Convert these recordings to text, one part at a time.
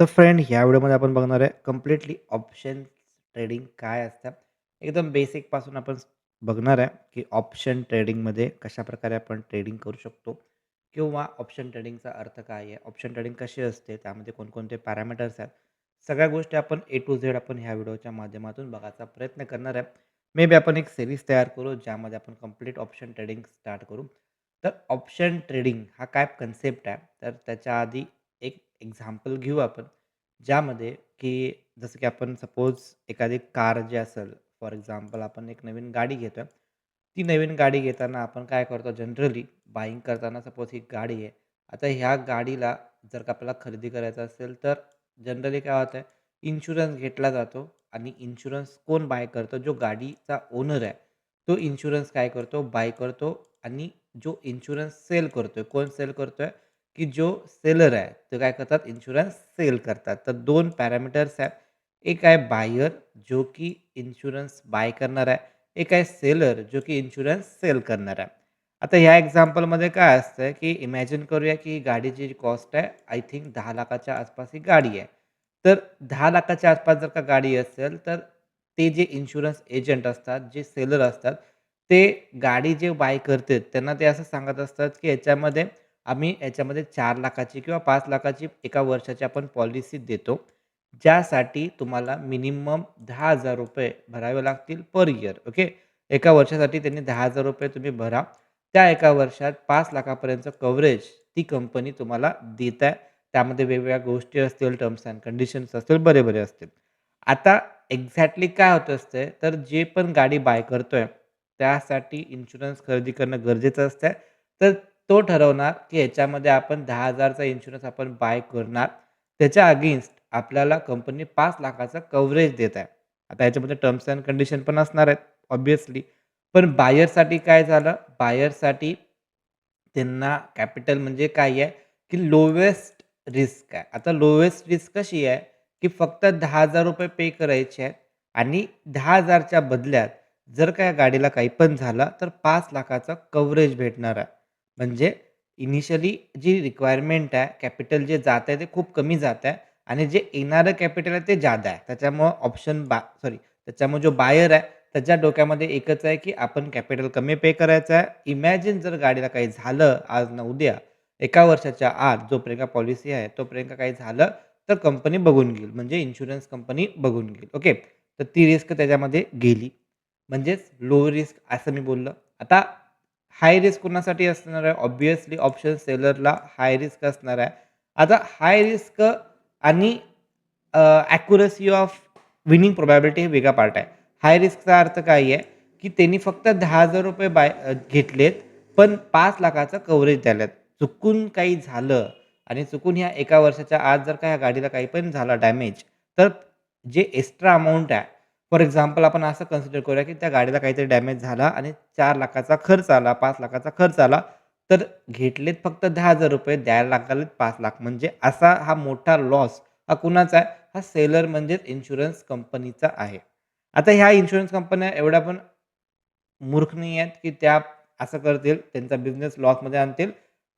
तर फ्रेंड ह्या व्हिडिओमध्ये आपण बघणार आहे कंप्लीटली ऑप्शन ट्रेडिंग काय असतं एकदम बेसिकपासून आपण बघणार आहे की ऑप्शन ट्रेडिंगमध्ये कशाप्रकारे आपण ट्रेडिंग करू शकतो किंवा ऑप्शन ट्रेडिंगचा अर्थ काय आहे. ऑप्शन ट्रेडिंग कशी असते त्यामध्ये कोणकोणते पॅरामीटर्स आहेत. सगळ्या गोष्टी आपण ए टू झेड आपण ह्या व्हिडिओच्या माध्यमातून बघायचा प्रयत्न करणार आहे. मे बी आपण एक सिरीज तयार करू ज्यामध्ये आपण कंप्लीट ऑप्शन ट्रेडिंग स्टार्ट करू. तर ऑप्शन ट्रेडिंग हा काय कन्सेप्ट आहे? तर त्याच्या आधी एक एक्झाम्पल घेऊ आपण ज्यामध्ये की जसं की आपण सपोज एखादी कार जी असेल फॉर एक्झाम्पल आपण एक नवीन गाडी घेतो ती नवीन गाडी घेताना आपण काय करतो जनरली बाईंग करताना सपोज ही गाडी आहे आता ह्या गाडीला जर का आपल्याला खरेदी करायचं असेल तर जनरली काय होतं आहे इन्शुरन्स घेतला जातो आणि इन्शुरन्स कोण बाय करतो जो गाडीचा ओनर आहे तो इन्शुरन्स काय करतो बाय करतो आणि जो इन्शुरन्स सेल करतोय कोण सेल करतोय की जो सेलर आहे तो काय करतात? इन्शुरन्स सेल करतात. तर दोन पॅरामीटर्स आहेत. एक आहे बायर जो की इन्शुरन्स बाय करणार आहे. एक आहे सेलर जो की इन्शुरन्स सेल करणार आहे. आता ह्या एक्झाम्पलमध्ये काय असतं की इमॅजिन करूया की गाडीची जी कॉस्ट आहे आय थिंक दहा लाखाच्या आसपास ही गाडी आहे. तर दहा लाखाच्या आसपास जर का गाडी असेल तर ते जे इन्शुरन्स एजंट असतात जे सेलर असतात ते गाडी जे बाय करतात त्यांना ते असं सांगत असतात की याच्यामध्ये आम्ही याच्यामध्ये चार लाखाची किंवा पाच लाखाची एका वर्षाची आपण पॉलिसी देतो. ज्यासाठी तुम्हाला मिनिमम दहा हजार रुपये भरावे लागतील पर इयर ओके एका वर्षासाठी त्यांनी दहा हजार रुपये तुम्ही भरा. त्या एका वर्षात पाच लाखापर्यंतचं कव्हरेज ती कंपनी तुम्हाला देत आहे. त्यामध्ये वेगवेगळ्या गोष्टी असतील टर्म्स अँड कंडिशन्स असतील बरे बरे असतील. आता एक्झॅक्टली काय होत असते तर जे पण गाडी बाय करतोय त्यासाठी इन्शुरन्स खरेदी करणं गरजेचं असतं तर तो ठरवणार की ह्याच्यामध्ये आपण दहा हजारचा इन्शुरन्स आपण बाय करणार. त्याच्या अगेन्स्ट आपल्याला कंपनी पाच लाखाचा कव्हरेज देत आहे. आता याच्यामध्ये टर्म्स अँड कंडिशन पण असणार आहेत ऑब्विसली पण बायरसाठी काय झालं? बायरसाठी त्यांना कॅपिटल म्हणजे काय आहे? की लोवेस्ट रिस्क आहे. आता लोवेस्ट रिस्क कशी आहे? की फक्त दहा हजार रुपये पे करायचे आहेत आणि दहा हजारच्या बदल्यात जर काय गाडीला काही पण झालं तर पाच लाखाचं कव्हरेज भेटणार आहे. म्हणजे इनिशियली जी रिक्वायरमेंट आहे कॅपिटल जे जात आहे ते खूप कमी जात आहे आणि जे येणारं कॅपिटल आहे ते जादा आहे. त्याच्यामुळं ऑप्शन बा सॉरी त्याच्यामुळे जो बायर आहे त्याच्या डोक्यामध्ये एकच आहे की आपण कॅपिटल कमी पे करायचं आहे. इमॅजिन जर गाडीला काही झालं आज ना उद्या एका वर्षाच्या आत जोपर्यंत पॉलिसी आहे तोपर्यंत काही झालं तर कंपनी बघून घेईल. म्हणजे इन्शुरन्स कंपनी बघून घेईल. ओके तर ती रिस्क त्याच्यामध्ये गेली. म्हणजेच लो रिस्क असं मी बोललं. आता हाय रिस्क कोणासाठी असणार आहे? ऑब्वियसली ऑप्शन सेलरला हाय रिस्क असणार आहे. आता हाय रिस्क आणि ॲक्युरसी ऑफ विनिंग प्रोबॅबिलिटी हे वेगळा पार्ट आहे. हाय रिस्कचा अर्थ काय आहे? की त्यांनी फक्त दहा हजार रुपये बाय घेतलेत पण पाच लाखाचं कव्हरेज द्यायला चुकून काही झालं आणि चुकून ह्या एका वर्षाच्या आत जर का ह्या गाडीला काही पण झाला डॅमेज तर जे एक्स्ट्रा अमाऊंट आहे फॉर एक्झाम्पल आपण असं कन्सिडर करूया की त्या गाडीला काहीतरी डॅमेज झाला आणि चार लाखाचा खर्च आला पाच लाखाचा खर्च आला तर घेतलेत फक्त दहा हजार रुपये द्यायला लागलेत पाच लाख. म्हणजे असा हा मोठा लॉस हा कुणाचा आहे? हा सेलर म्हणजेच इन्शुरन्स कंपनीचा आहे. आता ह्या इन्शुरन्स कंपन्या एवढ्या पण मूर्ख नाही आहेत की त्या असं करतील त्यांचा बिझनेस लॉसमध्ये आणतील.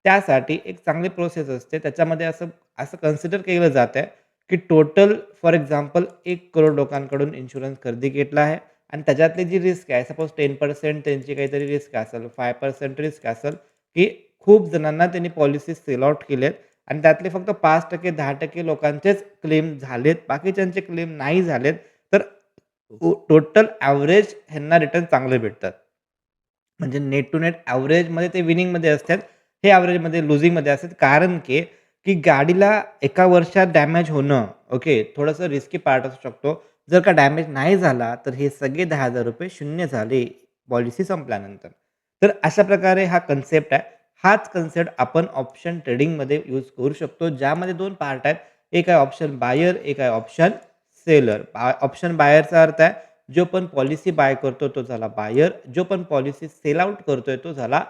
त्यासाठी एक चांगली प्रोसेस असते. त्याच्यामध्ये असं असं कन्सिडर केलं जातं आहे की टोटल फॉर एक्झाम्पल एक करोड लोकांकडून इन्शुरन्स खरेदी घेतला आहे. आणि त्याच्यातली जी रिस्क आहे सपोज टेन पर्सेंट त्यांची काहीतरी रिस्क असेल फाय पर्सेंट रिस्क असेल की खूप जणांना त्यांनी पॉलिसी सेल आउट केलेत. आणि त्यातले फक्त पाच टक्के दहा टक्के लोकांचेच क्लेम झालेत. बाकीच्यांचे क्लेम नाही झालेत. तर टोटल ॲव्हरेज ह्यांना रिटर्न चांगले भेटतात. म्हणजे नेट टू नेट ॲव्हरेजमध्ये ते विनिंगमध्ये असतात. हे ॲव्हरेजमध्ये लुझिंगमध्ये असतात. कारण की की गाडीला एका वर्षात डॅमेज होणं ओके थोडंसं रिस्की पार्ट असू शकतो. जर का डॅमेज नाही झाला तर हे सगळे दहा हजार रुपये शून्य झाले पॉलिसी संपल्यानंतर. तर अशा प्रकारे हा कन्सेप्ट आहे. हाच कन्सेप्ट आपण ऑप्शन ट्रेडिंगमध्ये यूज करू शकतो ज्यामध्ये दोन पार्ट आहेत. एक आहे ऑप्शन बायर एक आहे ऑप्शन सेलर ऑप्शन बायरचा अर्थ आहे जो पण पॉलिसी बाय करतो तो झाला बायर जो पण पॉलिसी सेल आउट करतोय तो झाला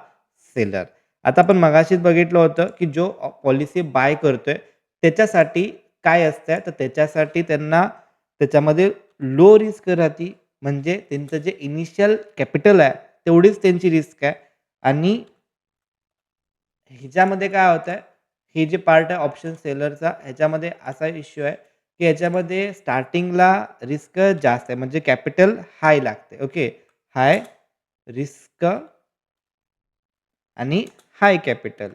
सेलर आता आपण मगाशीच बघितलं होतं की जो पॉलिसी बाय करतोय त्याच्यासाठी काय असतं तर त्याच्यासाठी त्यांना त्याच्यामध्ये लो रिस्क राहते म्हणजे त्यांचं जे इनिशियल कॅपिटल आहे तेवढीच त्यांची रिस्क आहे आणि ह्याच्यामध्ये काय होतंय आहे हे जे पार्ट आहे ऑप्शन सेलरचा ह्याच्यामध्ये असा इश्यू आहे, की ह्याच्यामध्ये स्टार्टिंगला रिस्क जास्त आहे. म्हणजे कॅपिटल हाय लागते. ओके. हाय रिस्क आणि हाय कॅपिटल.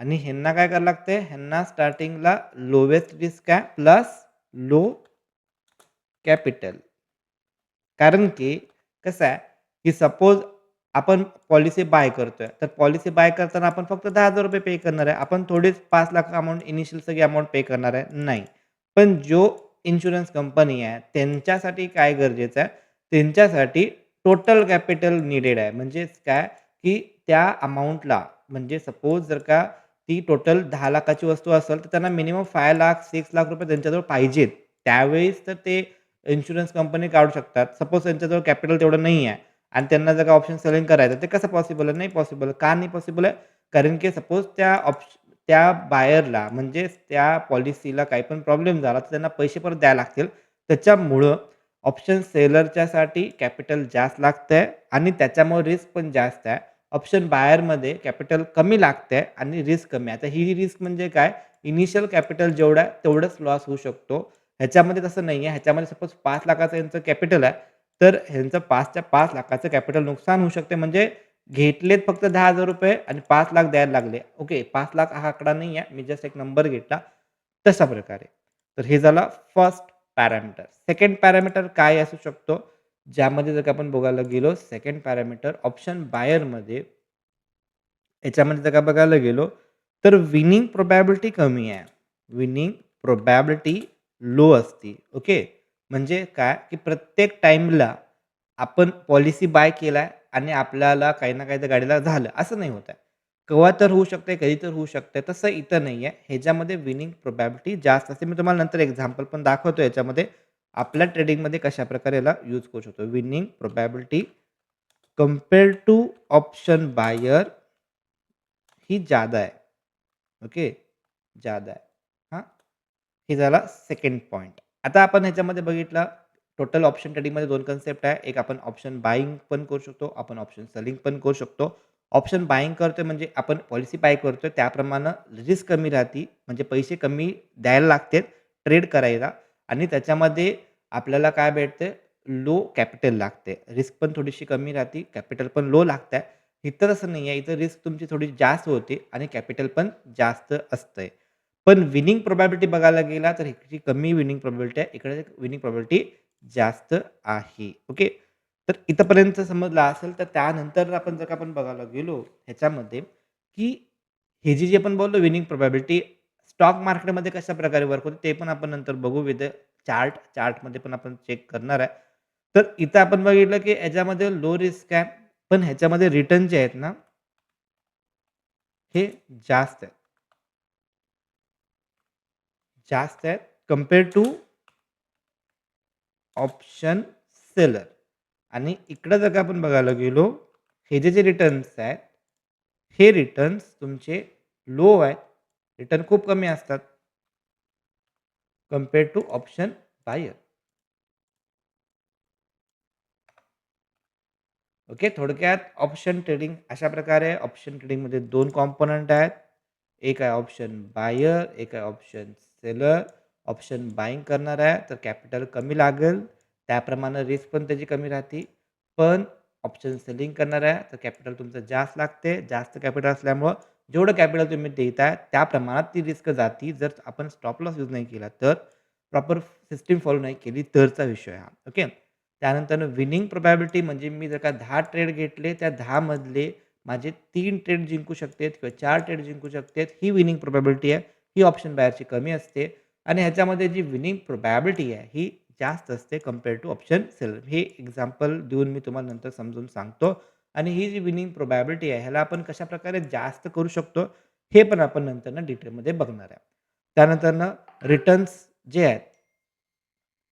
आणि ह्यांना काय करावं लागते? ह्यांना स्टार्टिंगला लोवेस्ट रिस्क आहे प्लस लो कॅपिटल. कारण की कसं आहे, की सपोज आपण पॉलिसी बाय करतोय. तर पॉलिसी बाय करताना आपण फक्त ₹10,000 पे करणार आहे. आपण थोडीच 5 लाख अमाउंट इनिशियल सगळी अमाउंट पे करणार आहे. नाही. पण जो इन्शुरन्स कंपनी आहे त्यांच्यासाठी काय गरजेचं आहे? त्यांच्यासाठी टोटल कॅपिटल नीडेड आहे. म्हणजेच काय, की त्या अमाऊंटला म्हणजे सपोज जर का ती टोटल दहा लाखाची वस्तू असेल, तर त्यांना minimum five lakh, six lakh रुपये त्यांच्याजवळ पाहिजेत. त्यावेळेस तर ते इन्शुरन्स कंपनी काढू शकतात. सपोज त्यांच्याजवळ कॅपिटल तेवढं नाही आहे आणि त्यांना जर का ऑप्शन सेलिंग करायचं ते कसं पॉसिबल आहे? नाही पॉसिबल. का नाही पॉसिबल आहे? कारण की सपोज त्या ऑप्श त्या बायरला म्हणजेच त्या पॉलिसीला काही पण प्रॉब्लेम झाला, तर त्यांना पैसे परत द्यावे लागतील. त्याच्यामुळं ऑप्शन सेलरच्यासाठी कॅपिटल जास्त लागतं आहे आणि त्याच्यामुळे रिस्क पण जास्त आहे. ऑप्शन बायरमध्ये कॅपिटल कमी लागतंय आणि रिस्क कमी आहे. आता ही रिस्क म्हणजे काय? इनिशियल कॅपिटल जेवढं आहे तेवढंच लॉस होऊ शकतो. ह्याच्यामध्ये तसं नाही आहे. ह्याच्यामध्ये सपोज पाच लाखाचं यांचं कॅपिटल आहे, तर ह्यांचं 5च्या 5 लाखाचं कॅपिटल नुकसान होऊ शकते. म्हणजे घेतलेत फक्त ₹10,000 आणि पाच लाख द्यायला लागले. ओके. पाच लाख हा आकडा नाही आहे. मी जस्ट एक नंबर घेतला. तशा प्रकारे. तर हे झाला फर्स्ट पॅरामीटर. सेकंड पॅरामीटर काय असू शकतो? ज्यामध्ये जर का आपण बघायला गेलो सेकंड पॅरामीटर ऑप्शन बायरमध्ये याच्यामध्ये जर का बघायला गेलो, तर विनिंग प्रोबॅबिलिटी कमी आहे. विनिंग प्रोबॅबिलिटी लो असते. ओके. म्हणजे काय, की प्रत्येक टाईमला आपण पॉलिसी बाय केलाय आणि आपल्याला काही ना काही तर गाडीला झालं, असं नाही होत आहे. केव्हा तर होऊ शकते, कधी तर होऊ शकते. तसं इथं नाही आहे. ह्याच्यामध्ये विनिंग प्रोबॅबिलिटी जास्त असते. मी तुम्हाला नंतर एक्झाम्पल पण दाखवतो याच्यामध्ये. आपल्या ट्रेडिंगमध्ये कशाप्रकारे याला यूज करू शकतो. Winning probability compare to option buyer ही जादा आहे. ओके. जादा आहे. हां. हे झाला सेकंड पॉइंट. आता आपण ह्याच्यामध्ये बघितलं टोटल ऑप्शन ट्रेडिंगमध्ये 2 कन्सेप्ट आहे. एक आपण ऑप्शन बायिंग पण करू शकतो. आपण ऑप्शन सेलिंग पण करू शकतो. ऑप्शन बायिंग करतोय म्हणजे आपण पॉलिसी बाय करतोय त्याप्रमाणे रिस्क कमी राहते. म्हणजे पैसे कमी द्यायला लागतात ट्रेड करायला आणि त्याच्यामध्ये आपल्याला काय भेटते? लो कॅपिटल लागते. रिस्क पण थोडीशी कमी राहते. कॅपिटल पण लो लागतंय. इथं तसं नाही आहे. इथं रिस्क तुमची थोडी जास्त होते आणि कॅपिटल पण जास्त असतंय. पण विनिंग प्रोबॅबिलिटी बघायला गेला तर इकडची कमी विनिंग प्रोबॅबिलिटी आहे. इकडे विनिंग प्रोबॅबिलिटी जास्त आहे. ओके. तर इथपर्यंत समजलं असेल, तर त्यानंतर आपण जर का आपण बघायला गेलो ह्याच्यामध्ये, की हे जे, जे आपण बोललो विनिंग प्रोबॅबिलिटी स्टॉक मार्केटमध्ये कशाप्रकारे वर्क होते ते पण आपण नंतर बघू विथ चार्ट. चार्टमध्ये पण आपण चेक करणार आहे. तर इथं आपण बघितलं, की ह्याच्यामध्ये लो रिस्क आहे. पण ह्याच्यामध्ये रिटर्न जे आहेत ना हे जास्त आहेत. जास्त आहेत कंपेअर टू ऑप्शन सेलर आणि इकडं जर का आपण बघायला गेलो, हे जे, जे रिटर्न्स आहेत, हे रिटर्न्स तुमचे लो आहेत. रिटर्न खूप कमी असतात. Compare to option buyer. Okay. थोडक्यात ऑप्शन ट्रेडिंग अशा प्रकारे ऑप्शन ट्रेडिंगमध्ये दोन कॉम्पोनंट आहेत. एक आहे ऑप्शन बायर, एक आहे ऑप्शन सेलर. ऑप्शन बायिंग करणार आहे, तर कॅपिटल कमी लागेल. त्याप्रमाणे रिस्क पण त्याची कमी राहते. पण ऑप्शन सेलिंग करणार आहे, तर कॅपिटल तुमचं जास्त लागते. जास्त कॅपिटल असल्यामुळं जेवढं कॅपिटल तुम्ही देताय त्या प्रमाणात ती रिस्क जाते. जर आपण स्टॉप लॉस यूज नाही केला तर, प्रॉपर सिस्टम फॉलो नाही केली तरचा विषय हा. ओके. त्यानंतर विनिंग प्रोबॅबिलिटी म्हणजे मी जर का 10 ट्रेड घेतले, त्या 10 मधले माझे 3 ट्रेड जिंकू शकते किंवा 4 ट्रेड जिंकू शकतेत. ही विनिंग प्रोबॅबिलिटी आहे. ही ऑप्शन बायरची कमी असते आणि ह्याच्यामध्ये जी विनिंग प्रोबॅबिलिटी आहे, ही जास्त असते कंपेअर टू ऑप्शन सेलर. हे एक्झाम्पल देऊन मी तुम्हाला नंतर समजून सांगतो आणि ही जी विनिंग प्रोबॅबिलिटी आहे, ह्याला आपण कशाप्रकारे जास्त करू शकतो, हे पण आपण नंतरनं डिटेलमध्ये बघणार आहे. त्यानंतरनं रिटर्न्स जे आहेत,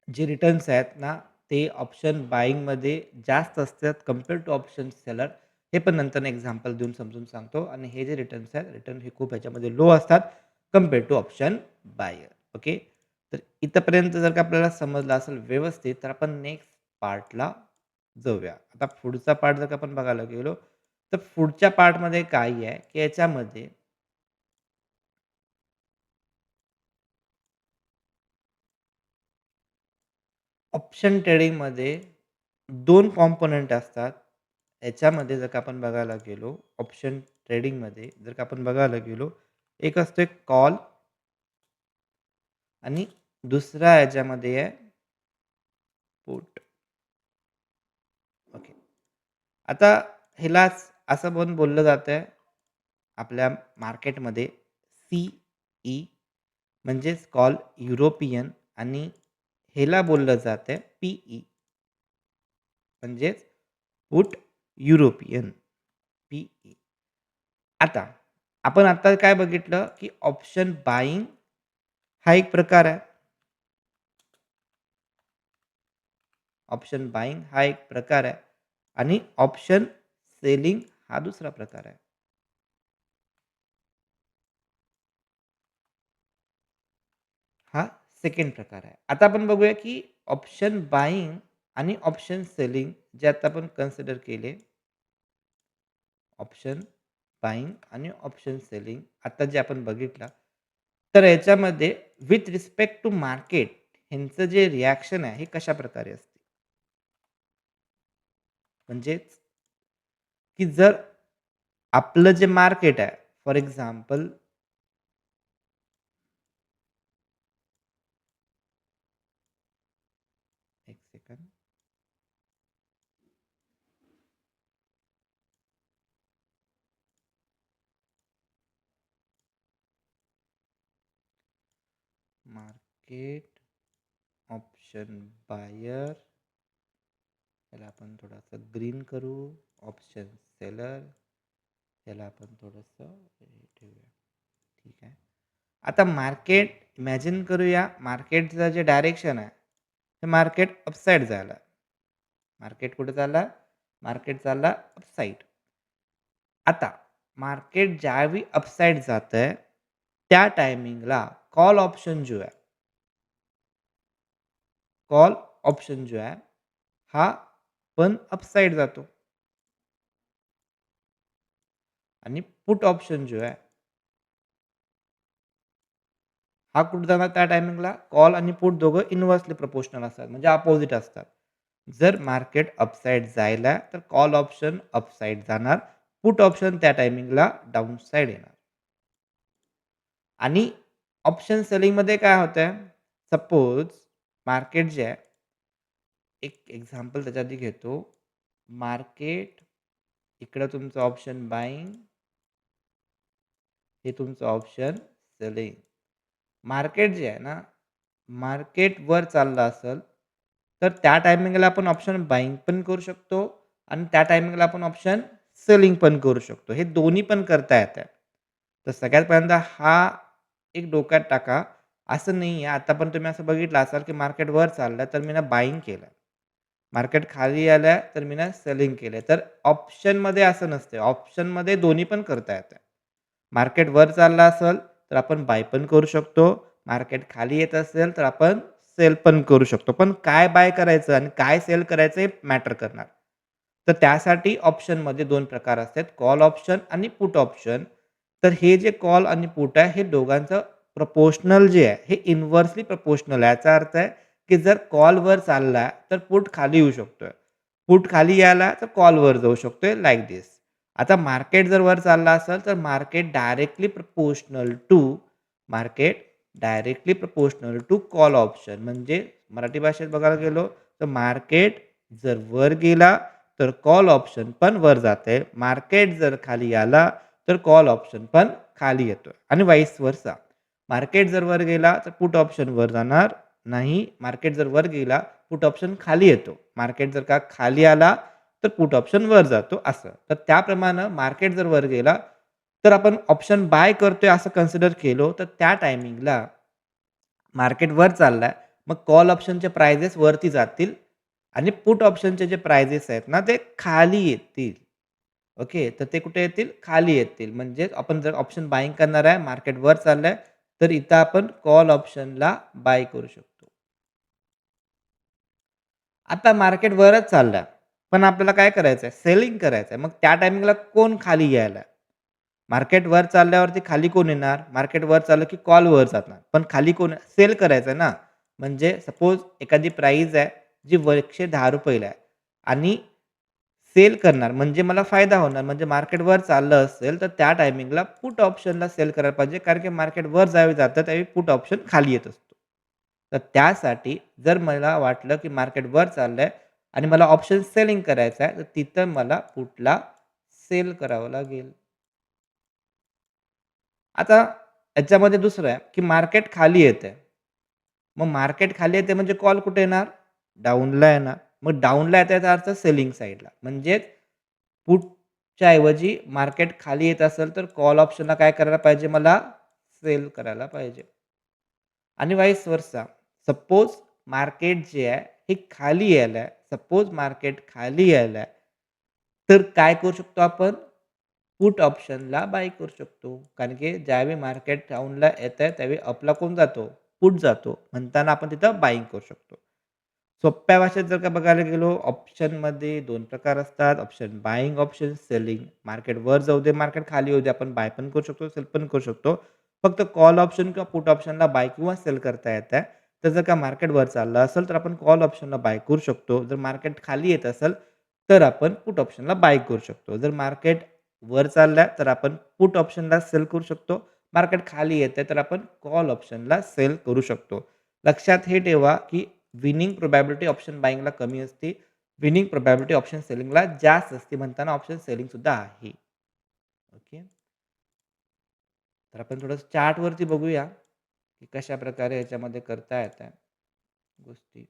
जे रिटर्न्स आहेत ना, ते ऑप्शन बायिंगमध्ये जास्त असतात कंपेअर टू ऑप्शन सेलर. हे पण नंतर एक्झाम्पल देऊन समजून सांगतो आणि हे जे रिटर्न्स आहेत, रिटर्न हे खूप ह्याच्यामध्ये लो असतात compare to option buyer. Okay. तर इथपर्यंत जर का आपल्याला समजलं असेल व्यवस्थित, तर आपण नेक्स्ट पार्टला जाऊया. आता पुढचा पार्ट जर का आपण बघायला गेलो, तर पुढच्या पार्टमध्ये काय आहे, की याच्यामध्ये ऑप्शन ट्रेडिंगमध्ये 2 कॉम्पोनंट असतात. याच्यामध्ये जर का आपण बघायला गेलो, ऑप्शन ट्रेडिंगमध्ये जर का आपण बघायला गेलो, एक असतो एक कॉल आणि दुसरा याच्यामध्ये आहे पुट. ओके. आता हिलाच असं पण बोललं जातंय आपल्या मार्केटमध्ये सी-ई म्हणजेच कॉल युरोपियन आणि हेला बोललं जातंय पी-ई म्हणजेच पुट युरोपियन, पी-ई. आता आपण आता काय बघितलं, की ऑप्शन बाईंग हा एक प्रकार आहे. ऑप्शन बाईंग हा एक प्रकार आहे आणि ऑप्शन सेलिंग हा दुसरा प्रकार आहे. हा सेकंड प्रकार आहे. आता आपण बघूया, की ऑप्शन बाईंग आणि ऑप्शन सेलिंग जे आता आपण कन्सिडर केले. ऑप्शन बाईंग आणि ऑप्शन सेलिंग आता जे आपण बघितलं, तर याच्यामध्ये विथ रिस्पेक्ट टू मार्केट ह्यांचं जे रिॲक्शन आहे, हे कशाप्रकारे असतं म्हणजेच की जर आपलं जे मार्केट आहे, फॉर एक्झाम्पल एक. मार्केट ऑप्शन बायर याला आपण थोडंसं ग्रीन करू. ऑप्शन सेलर याला आपण थोडंसं ठेवूया. ठीक आहे. आता मार्केट इमॅजिन करूया, मार्केटचं जे डायरेक्शन आहे, ते मार्केट अपसाईड झालं. मार्केट कुठे चालला? मार्केट चालला अपसाईड आता मार्केट ज्यावेळी अपसाइड जातंय, त्या टायमिंगला कॉल ऑप्शन जो आहे कॉल ऑप्शन जो आहे, हा पण अपसाईड जातो. आणि पुट ऑप्शन जो आहे हा कुठे जाणार त्या टायमिंगला? कॉल आणि पुट दोघं इन्व्हर्सली प्रपोशनल असतात, म्हणजे अपोजिट असतात. जर मार्केट अपसाईड जायला, तर कॉल ऑप्शन अपसाईड जाणार. पुट ऑप्शन त्या टायमिंगला डाऊन साईड येणार. आणि ऑप्शन सेलिंगमध्ये काय होतंय? सपोज मार्केट जे आहे एक एक्झाम्पल त्याच्या आधी घेतो. मार्केट इकडं तुमचं ऑप्शन बाईंग हे तुमचं ऑप्शन सेलिंग. मार्केट जे आहे ना, मार्केट वर चाललं असेल, तर त्या टायमिंगला आपण ऑप्शन बाईंग पण करू शकतो आणि त्या टायमिंगला आपण ऑप्शन सेलिंग पण करू शकतो. हे दोन्ही पण करता येतं. तर सगळ्यात पहिल्यांदा हा एक डोक्यात टाका. असं नाही आहे, आता पण तुम्ही असं बघितलं असाल, की मार्केट वर चाललं, तर मी ना बाईंग केलं. मार्केट खाली आलं, तर मी ना सेलिंग केले तर ऑप्शनमध्ये असं नसते. ऑप्शनमध्ये दोन्ही पण करता येतं. मार्केट वर चाललं असेल, तर आपण बाय पण करू शकतो. मार्केट खाली येत असेल, तर आपण सेल पण करू शकतो. पण काय बाय करायचं आणि काय सेल करायचं हे मॅटर करणार. तर त्यासाठी ऑप्शनमध्ये दोन प्रकार असतात, कॉल ऑप्शन आणि पुट ऑप्शन. तर हे जे कॉल आणि पुट आहे, हे दोघांचं प्रपोशनल जे आहे, हे इन्व्हर्सली प्रपोशनल याचा अर्थ आहे, की जर कॉलवर चालला, तर पुट खाली येऊ शकतोय. पुट खाली यायला तर कॉलवर जाऊ शकतोय, लाईक दिस आता मार्केट जर वर चालला असेल, तर market directly proportional to market directly proportional to call option. म्हणजे मराठी भाषेत बघायला गेलो, तर मार्केट जर वर गेला, तर कॉल ऑप्शन पण वर जाते मार्केट जर खाली आला, तर कॉल ऑप्शन पण खाली येतो आणि वाईस वरचा मार्केट जर वर गेला, तर पुट ऑप्शन वर जाणार नाही. मार्केट जर वर गेला, पुट ऑप्शन खाली येतो. मार्केट जर का खाली आला, तर पुट ऑप्शन वर जातो असं. तर त्याप्रमाणे मार्केट जर वर गेला, तर आपण ऑप्शन बाय करतोय असं कन्सिडर केलो, तर त्या टायमिंगला मार्केट वर चाललाय, मग कॉल ऑप्शनचे प्रायझेस वरती जातील आणि पुट ऑप्शनचे जे प्रायझेस आहेत ना, ते खाली येतील. ओके. तर ते कुठे येतील? खाली येतील. म्हणजे आपण जर ऑप्शन बाईंग करणार आहे, मार्केट वर चाललंय, तर इथं आपण कॉल ऑप्शनला बाय करू शकतो. आता मार्केट वरच चाललं पण आपल्याला काय करायचं आहे? सेलिंग करायचं आहे. मग त्या टायमिंगला कोण खाली यायला मार्केट वर चालल्यावरती खाली कोण येणार? मार्केट वर चाललं की कॉल वर जाणार. पण खाली कोण सेल करायचं आहे ना. म्हणजे सपोज एखादी प्राईज आहे जी एकशे दहा रुपयेला आहे आणि सेल करणार म्हणजे मला फायदा होणार. म्हणजे मार्केट वर चाललं असेल तर त्या टायमिंगला पुट ऑप्शनला सेल करायला पाहिजे. कारण की मार्केट वर जावे जातं त्यावेळी पुट ऑप्शन खाली येत असतो. तर त्यासाठी जर मला वाटलं की मार्केट वर चाललंय आणि मला ऑप्शन सेलिंग करायचं आहे, तर तिथं मला पुटला सेल करावं लागेल. आता याच्यामध्ये दुसरं आहे, की मार्केट खाली येते मग मार्केट खाली येते म्हणजे कॉल कुठे येणार? डाऊनला येणार. मग डाऊनला येत याचा अर्थ सेलिंग साईडला म्हणजेच पुटच्या ऐवजी मार्केट खाली येत असेल, तर कॉल ऑप्शनला काय करायला पाहिजे मला? सेल करायला पाहिजे. आणि वाईस वर्षा सपोज मार्केट जे आहे हे खाली यायलंय. सपोज मार्केट खाली यायलंय. तर काय करू शकतो आपण? पुट ऑप्शनला बाय करू शकतो. कारण की ज्यावेळी मार्केट टाऊनला येत आहे त्यावेळी अपला कोण जातो? पुट जातो. म्हणताना आपण तिथं बाईंग करू शकतो. सोप्या भाषेत जर का बघायला गेलो ऑप्शनमध्ये दोन प्रकार असतात. Option buying option selling. Market वर जाऊ दे, मार्केट खाली येऊ दे, आपण बाय पण करू शकतो, सेल पण करू शकतो. फक्त कॉल ऑप्शन किंवा पुट ऑप्शनला बाय किंवा सेल करता येत आहे तर जर का मार्केट वर चाललं असेल, तर आपण कॉल ऑप्शनला बाय करू शकतो. जर मार्केट खाली येत असेल, तर आपण पुट ऑप्शनला बाय करू शकतो. जर मार्केट वर चालला तर आपण पुट ऑप्शनला सेल करू शकतो. मार्केट खाली येतंय, तर आपण कॉल ऑप्शनला सेल करू शकतो. लक्षात हे ठेवा, की विनिंग प्रोबॅबिलिटी ऑप्शन बाईंगला कमी असते. विनिंग प्रोबॅबिलिटी ऑप्शन सेलिंगला जास्त असते. म्हणताना ऑप्शन सेलिंग सुद्धा आहे. ओके. तर आपण थोडंसं चार्टवरती बघूया, की कशाप्रकारे याच्यामध्ये करता येतंय गोष्टी.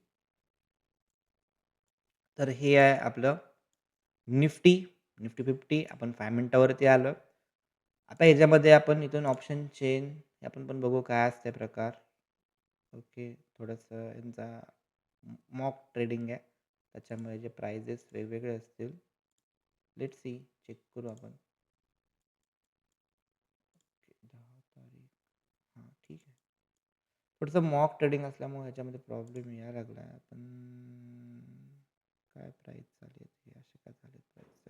तर हे आहे आपलं निफ्टी, निफ्टी 50 आपण फाय मिनटावरती आलो आता ह्याच्यामध्ये आपण इथून ऑप्शन चेन हे आपण पण बघू काय असते प्रकार. ओके. थोडंसं यांचा मॉक ट्रेडिंग आहे. त्याच्यामुळे जे प्राइजेस वेगवेगळे असतील. लेट सी चेक करू आपण. ओके 10 तारीख. हां, ठीक आहे. थोडंसं मॉक ट्रेडिंग असल्यामुळे ह्याच्यामध्ये प्रॉब्लेम यायला लागलाय. आपण काय प्राईस झाली हे असे काय झाले प्राईस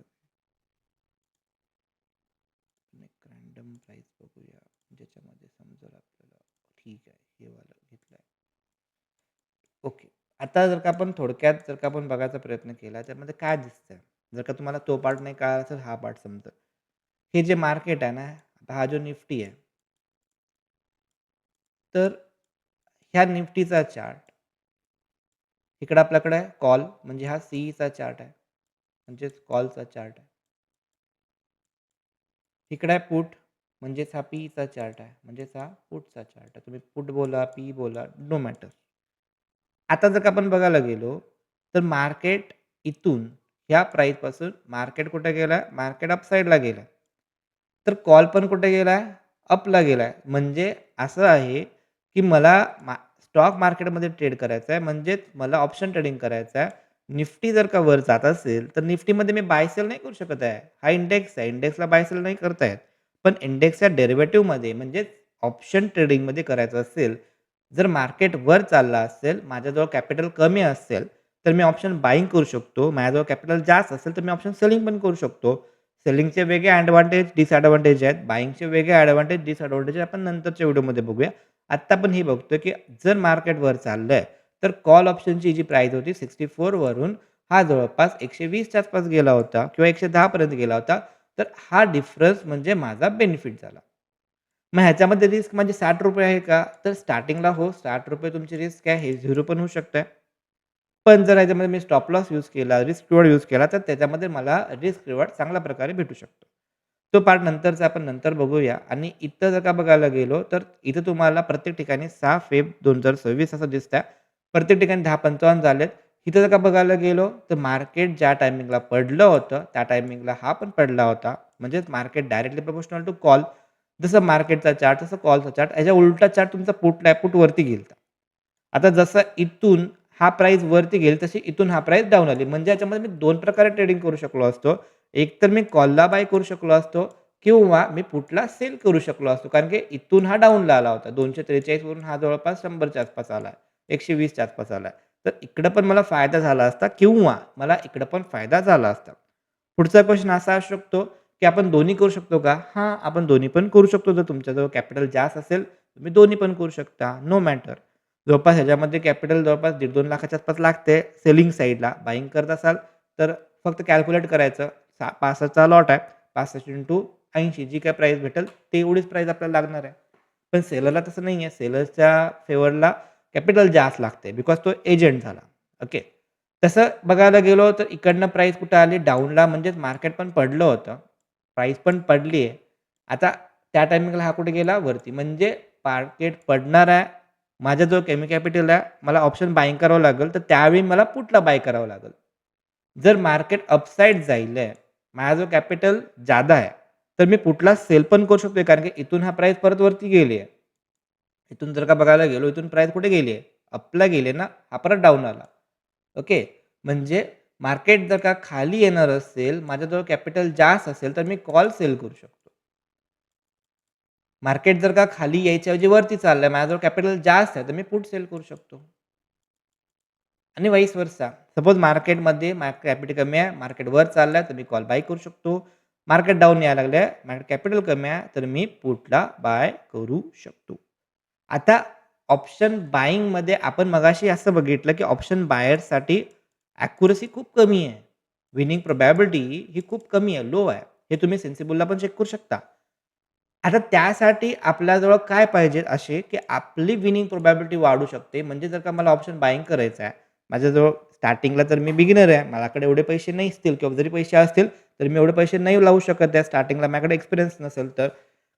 एक रँडम प्राईस बघूया, ज्याच्यामध्ये समजेल आपल्याला. ठीक आहे. हे वालं घेतलंय. ओके. आता जर का आपण थोडक्यात जर का आपण बघायचा प्रयत्न केला, त्यामध्ये काय दिसतंय? जर का तुम्हाला तो पार्ट नाही कळाला असेल, हा पार्ट समजेल. हे जे मार्केट आहे ना, आता हा जो निफ्टी आहे. तर ह्या निफ्टीचा चार्ट इकडं आपल्याकडे कॉल म्हणजे हा सीईचा चार्ट आहे. म्हणजेच कॉलचा चार्ट आहे. इकडे आहे पुट म्हणजेच हा पीचा चार्ट आहे. म्हणजेच हा पुटचा चार्ट आहे. तुम्ही पुट बोला, पी बोला, नो मॅटर. आता जर का आपण बघायला गेलो, तर मार्केट इथून ह्या प्राईजपासून मार्केट कुठे गेलाय? मार्केट अपसाईडला साइडला गेलाय. तर कॉल पण कुठे गेलाय? अपला गेलाय. म्हणजे असं आहे, की मला मा स्टॉक मार्केटमध्ये ट्रेड करायचं आहे. म्हणजेच मला ऑप्शन ट्रेडिंग करायचं आहे. निफ्टी जर का वर जात असेल, तर निफ्टीमध्ये मी बाय सेल नाही करू शकत आहे. हा इंडेक्स आहे. इंडेक्सला बाय सेल नाही करता येत. पण इंडेक्सच्या डेरिव्हेटिव्हमध्ये म्हणजेच ऑप्शन ट्रेडिंगमध्ये करायचं असेल, जर मार्केट वर चालला असेल, माझ्याजवळ कॅपिटल कमी असेल, तर मी ऑप्शन बायिंग करू शकतो. माझ्याजवळ कॅपिटल जास्त असेल, तर मी ऑप्शन सेलिंग पण करू शकतो. सेलिंगचे वेगळे एडवांटेज, डिसएडवांटेज आहेत. बायिंगचे वेगळे एडवांटेज, डिसएडवांटेज आपण नंतरच्या व्हिडिओमध्ये बघूया. आत्ता पण हे बघतोय, की जर मार्केट वर चाललंय, तर कॉल ऑप्शनची जी प्राईस होती सिक्स्टी फोरवरून हा जवळपास एकशे वीसच्या आसपास गेला होता किंवा एकशे दहापर्यंत गेला होता. तर हा डिफरन्स म्हणजे माझा बेनिफिट झाला. मग ह्याच्यामध्ये रिस्क म्हणजे ₹60 आहे का? तर स्टार्टिंगला हो, ₹60 तुमची रिस्क आहे. हे झिरो पण होऊ शकतं पण जर ह्याच्यामध्ये मी स्टॉप लॉस यूज केला, रिस्क रिवॉर्ड यूज केला, तर त्याच्यामध्ये मला रिस्क रिवॉर्ड चांगल्या प्रकारे भेटू शकतो. तो पार्ट नंतरचा आपण नंतर बघूया आणि इथं जर का बघायला गेलो, तर इथं तुम्हाला प्रत्येक ठिकाणी सहा फेब 2026 असं दिसतंय. प्रत्येक ठिकाणी 10.55 झालेत. इथं जर का बघायला गेलो, तर मार्केट ज्या टायमिंगला पडलं होतं, त्या टायमिंगला हा पण पडला होता. म्हणजेच market directly proportional to call. जसं मार्केटचा चार्ट, तसं कॉलचा चार्ट. याच्या उलटा चार्ट तुमचा पुटला पुटवरती वरती गेलता. आता जसं इथून हा प्राईस वरती गेली, तशी इथून हा प्राईस डाऊन आली. म्हणजे याच्यामध्ये मी दोन प्रकारे ट्रेडिंग करू शकलो असतो. एक तर मी कॉलला बाय करू शकलो असतो किंवा मी पुटला सेल करू शकलो असतो. कारण की इथून हा डाऊनला आला होता. दोनशे त्रेचाळीसवरून हा जवळपास शंभरच्या आसपास आला एकशे वीसच्या आसपास आला तर इकडं पण मला फायदा झाला असता किंवा मला इकडं पण फायदा झाला असता. पुढचा क्वेशन असा असू शकतो, की आपण दोन्ही करू शकतो का? हां, आपण दोन्ही पण करू शकतो. जर तुमच्याजवळ कॅपिटल जास्त असेल, तुम्ही दोन्ही पण करू शकता. No matter. जवळपास ह्याच्यामध्ये कॅपिटल जवळपास 1.5-2 लाखाच्या आसपास लागते सेलिंग साईडला बायिंग करत असाल तर फक्त कॅल्क्युलेट करायचं. सा 65चा लॉट आहे. 65 इंटू 80 जी काय प्राईस भेटेल तेवढीच प्राईस आपल्याला लागणार आहे. पण सेलरला तसं नाही आहे. सेलरच्या फेवरला कॅपिटल जास्त लागते बिकॉज तो एजंट झाला. ओके. तसं बघायला गेलो तर इकडनं प्राईस कुठं आली डाऊनला म्हणजेच मार्केट पण पडलं होतं. प्राईस पण पडली आहे. आता त्या टायमिंगला हा कुठे गेला? वरती. म्हणजे मार्केट पडणार आहे. माझा जो केमी कॅपिटल आहे. मला ऑप्शन बाईंग करावं लागेल. तर त्यावेळी मला पुटला बाय करावं लागेल. जर मार्केट अपसाईड जाईल आहे, माझ्याजवळ कॅपिटल जादा आहे. तर मी कुठला सेल पण करू शकतो कारण की इथून हा प्राईस परत वरती गेली आहे. इथून जर का बघायला गेलो, इथून प्राईस कुठे गेली आहे? अपला गेले ना. हा परत डाऊन आला. ओके. म्हणजे मार्केट जर का खाली येणार असेल, माझ्याजवळ कॅपिटल जास्त असेल, तर मी कॉल सेल करू शकतो. मार्केट जर का खाली यायच्या ऐवजी वरती चाललंय, माझ्याजवळ कॅपिटल जास्त आहे, तर मी पुट सेल करू शकतो. आणि वाईस वर्षा सपोज मार्केटमध्ये मार्केट कॅपिटल कमी आहे, मार्केट वर आहे तर मी कॉल बाय करू शकतो. मार्केट डाऊन यायला लागलं आहे मार्केट कॅपिटल कमी आहे, तर मी पुटला बाय करू शकतो. आता ऑप्शन बाईंगमध्ये आपण मगाशी असं बघितलं, की ऑप्शन बायरसाठी ॲक्युरसी खूप कमी आहे. विनिंग प्रोबॅबिलिटी ही खूप कमी आहे, लो आहे. हे तुम्ही सेन्सिबलला पण चेक करू शकता. आता त्यासाठी आपल्याजवळ काय पाहिजे असे, की आपली विनिंग प्रोबॅबिलिटी वाढू शकते. म्हणजे जर का मला ऑप्शन बाईंग करायचं आहे, माझ्याजवळ स्टार्टिंगला तर मी बिगिनर आहे. मलाकडे एवढे पैसे नाही असतील किंवा जरी पैसे असतील, तर मी एवढे पैसे नाही लावू शकत आहे स्टार्टिंगला. माझ्याकडे एक्सपिरियन्स नसेल तर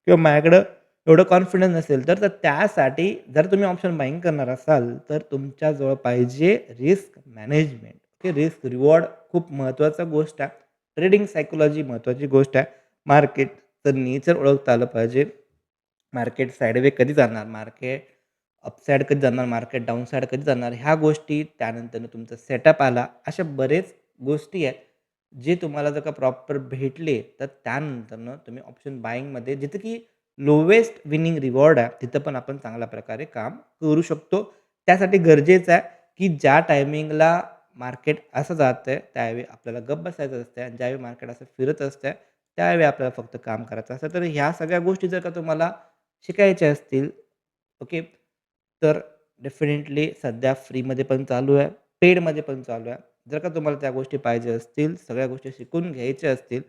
किंवा माझ्याकडं एवढं कॉन्फिडन्स नसेल तर. तर त्यासाठी जर तुम्ही ऑप्शन बाईंग करणार असाल, तर तुमच्याजवळ पाहिजे risk management. Okay. Risk reward खूप महत्त्वाचा गोष्ट आहे. ट्रेडिंग सायकोलॉजी महत्त्वाची गोष्ट आहे. मार्केटचं नेचर ओळखता आलं पाहिजे. मार्केट साईडवे कधी जाणार, मार्केट अपसाईड कधी जाणार, मार्केट डाऊनसाईड कधी जाणार, ह्या गोष्टी त्यानंतरनं तुमचा सेटअप आला. अशा बरेच गोष्टी आहेत, जे तुम्हाला जर का प्रॉपर भेटले, तर त्यानंतरनं तुम्ही ऑप्शन बाईंगमध्ये जिथं की लोवेस्ट विनिंग रिवॉर्ड आहे, तिथं पण आपण चांगल्या प्रकारे काम करू शकतो. त्यासाठी गरजेचं आहे, की ज्या टायमिंगला मार्केट असं जातंय, त्यावेळी आपल्याला गप्प बसायचं असतं आणि ज्यावेळी मार्केट असं फिरत असतं त्यावेळी आपल्याला फक्त काम करायचं असतं. तर ह्या सगळ्या गोष्टी जर का तुम्हाला शिकायच्या असतील, ओके. तर डेफिनेटली सध्या फ्रीमध्ये पण चालू आहे, पेडमध्ये पण चालू आहे. जर का तुम्हाला त्या गोष्टी पाहिजे असतील, सगळ्या गोष्टी शिकून घ्यायच्या असतील,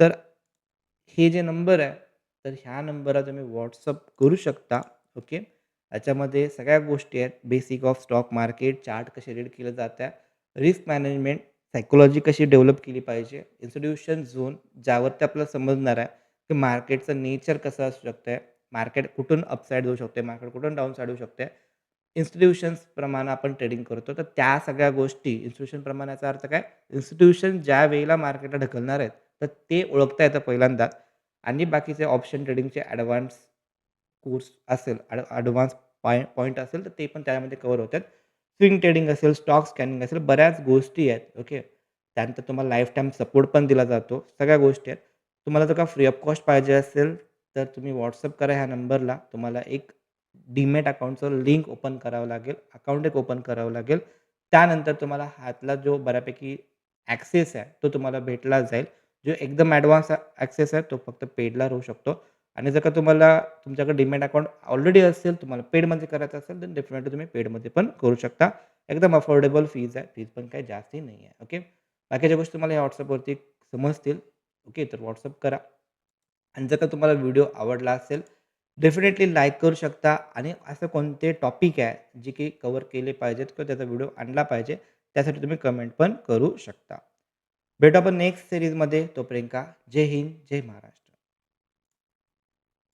तर हे जे नंबर आहे, तर ह्या नंबरला तुम्ही व्हॉट्सअप करू शकता. ओके. याच्यामध्ये सगळ्या गोष्टी आहेत. Basic of stock market, chart कसे रीड केलं जातं आहे, रिस्क मॅनेजमेंट, सायकोलॉजी कशी डेव्हलप केली पाहिजे, इन्स्टिट्यूशन झोन ज्यावरती आपल्याला समजणार आहे, की मार्केटचं नेचर कसं असू शकतंय, मार्केट कुठून अपसाईड जाऊ शकते, मार्केट कुठून डाउन होऊ शकते. इन्स्टिट्यूशन्सप्रमाणे आपण ट्रेडिंग करतो, तर त्या सगळ्या गोष्टी इन्स्टिट्यूशनप्रमाणे याचा अर्थ काय? इन्स्टिट्यूशन ज्या वेळेला मार्केटला ढकलणार आहेत, तर ते ओळखता येतं पहिल्यांदा आणि बाकीचे ऑप्शन ट्रेडिंगचे ॲडव्हान्स कोर्स असेल, ॲड ॲडव्हान्स पॉईंट पॉईंट असेल, तर ते पण त्यामध्ये कव्हर होतात. स्विंग ट्रेडिंग असेल, स्टॉक स्कॅनिंग असेल, बऱ्याच गोष्टी आहेत. ओके. त्यानंतर तुम्हाला लाईफटाईम सपोर्ट पण दिला जातो. सगळ्या गोष्टी आहेत. तुम्हाला जर का फ्री ऑफ कॉस्ट पाहिजे असेल, तर तुम्ही व्हॉट्सअप करा ह्या नंबरला. तुम्हाला एक डीमॅट अकाउंटचं लिंक ओपन करावं लागेल. अकाउंट एक ओपन करावं लागेल. त्यानंतर तुम्हाला हातला जो बऱ्यापैकी ॲक्सेस आहे, तो तुम्हाला भेटला जाईल. जो एकदम ॲडव्हान्स ॲक्सेस आहे, तो फक्त पेडला राहू शकतो आणि जर का तुम्हाला तुमच्याकडे डिमॅट अकाउंट ऑलरेडी असेल, तुम्हाला पेडमध्ये करायचं असेल, तर डेफिनेटली तुम्ही पेडमध्ये पण करू शकता. एकदम अफोर्डेबल फीज आहे. फीज पण काही जास्ती नाही आहे. ओके. बाकीच्या गोष्टी तुम्हाला या व्हॉट्सअपवरती समजतील. ओके. तर व्हॉट्सअप करा आणि जर का तुम्हाला व्हिडिओ आवडला असेल, डेफिनेटली लाईक करू शकता आणि असं कोणते टॉपिक आहे, जे की कवर केले पाहिजेत किंवा त्याचा व्हिडिओ आणला पाहिजे, त्यासाठी तुम्ही कमेंट पण करू शकता. भेटू आपण नेक्स्ट सीरीजमध्ये. तोपर्यंत जय हिंद, जय महाराष्ट्र.